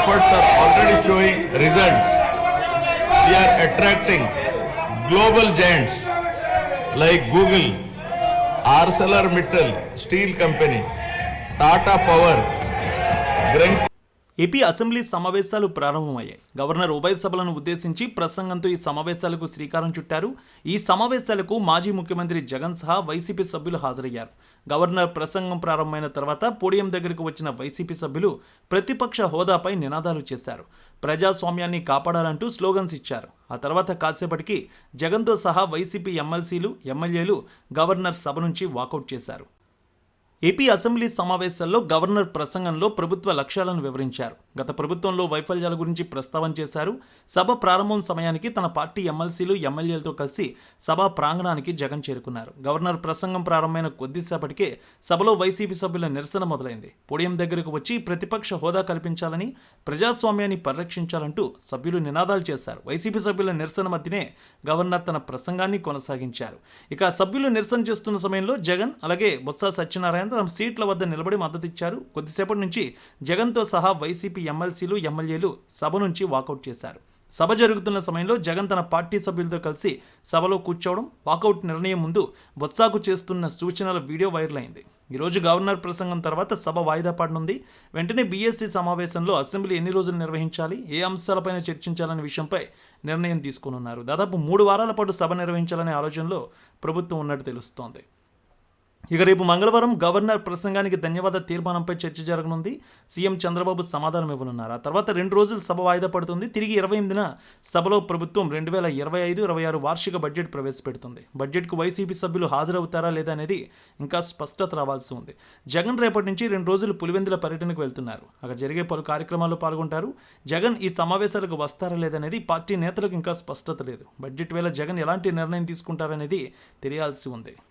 efforts are already showing results. We are attracting global giants like Google, ArcelorMittal Steel Company, Tata Power, Grenco. AP assembly సమావేశాలు ప్రారంభమయ్యాయి. Governor ఉభయ సభలను ఉద్దేశించి ప్రసంగంతో ఈ సమావేశాలకు శ్రీకారం చుట్టారు. ఈ సమావేశాలకు మాజీ ముఖ్యమంత్రి జగన్ సహా వైసీపీ సభ్యులు హాజరయ్యారు. గవర్నర్ ప్రసంగం ప్రారంభమైన తర్వాత పోడియం దగ్గరకు వచ్చిన వైసీపీ సభ్యులు ప్రతిపక్ష హోదాపై నినాదాలు చేశారు. ప్రజాస్వామ్యాన్ని కాపాడాలంటూ స్లోగన్స్ ఇచ్చారు. ఆ తర్వాత కాసేపటికి జగన్తో సహా వైసీపీ ఎమ్మెల్సీలు ఎమ్మెల్యేలు గవర్నర్ సభ నుంచి వాకౌట్ చేశారు. ఏపీ అసెంబ్లీ సమావేశాల్లో గవర్నర్ ప్రసంగంలో ప్రభుత్వ లక్ష్యాలను వివరించారు. గత ప్రభుత్వంలో వైఫల్యాల గురించి ప్రస్తావన చేశారు. సభ ప్రారంభం సమయానికి తన పార్టీ ఎమ్మెల్సీలు ఎమ్మెల్యేలతో కలిసి సభా ప్రాంగణానికి జగన్ చేరుకున్నారు. గవర్నర్ ప్రసంగం ప్రారంభమైన కొద్దిసేపటికే సభలో వైసీపీ సభ్యుల నిరసన మొదలైంది. పోడియం దగ్గరకు వచ్చి ప్రతిపక్ష హోదా కల్పించాలని ప్రజాస్వామ్యాన్ని పరిరక్షించాలంటూ సభ్యులు నినాదాలు చేశారు. వైసీపీ సభ్యుల నిరసన మధ్యనే గవర్నర్ తన ప్రసంగాన్ని కొనసాగించారు. ఇక సభ్యులు నిరసన చేస్తున్న సమయంలో జగన్ అలాగే బొత్స సత్యనారాయణ తమ సీట్ల వద్ద నిలబడి మద్దతిచ్చారు కొద్దిసేపటి నుంచి జగన్తో సహా వైసీపీ ఎమ్మెల్సీలు ఎమ్మెల్యేలు సభ నుంచి వాకౌట్ చేశారు. సభ జరుగుతున్న సమయంలో జగన్ తన పార్టీ సభ్యులతో కలిసి సభలో కూర్చోవడం వాకౌట్ నిర్ణయం ముందు బొత్సాకు చేస్తున్న సూచనల వీడియో వైరల్ అయింది ఈరోజు గవర్నర్ ప్రసంగం తర్వాత సభ వాయిదా పడనుంది. వెంటనే బీఎస్సీ సమావేశంలో అసెంబ్లీ ఎన్ని రోజులు నిర్వహించాలి ఏ అంశాలపైన చర్చించాలనే విషయంపై నిర్ణయం తీసుకోనున్నారు. దాదాపు మూడు వారాల పాటు సభ నిర్వహించాలనే ఆలోచనలో ప్రభుత్వం ఉన్నట్టు తెలుస్తోంది. ఇక రేపు మంగళవారం గవర్నర్ ప్రసంగానికి ధన్యవాద తీర్మానంపై చర్చ జరగనుంది. సీఎం చంద్రబాబు సమాధానం ఇవ్వనున్నారు. ఆ తర్వాత రెండు రోజులు సభ వాయిదా పడుతుంది. తిరిగి ఇరవై ఎనిమిదిన సభలో ప్రభుత్వం రెండు వేల ఇరవై ఐదు ఇరవై ఆరు వార్షిక బడ్జెట్ ప్రవేశపెడుతుంది. బడ్జెట్కు వైసీపీ సభ్యులు హాజరవుతారా లేదా అనేది ఇంకా స్పష్టత రావాల్సి ఉంది. జగన్ రేపటి నుంచి రెండు రోజులు పులివెందుల పర్యటనకు వెళ్తున్నారు. అక్కడ జరిగే పలు కార్యక్రమాల్లో పాల్గొంటారు. జగన్ ఈ సమావేశాలకు వస్తారా లేదనేది పార్టీ నేతలకు ఇంకా స్పష్టత లేదు. బడ్జెట్ వేళ జగన్ ఎలాంటి నిర్ణయం తీసుకుంటారనేది తెలియాల్సి ఉంది.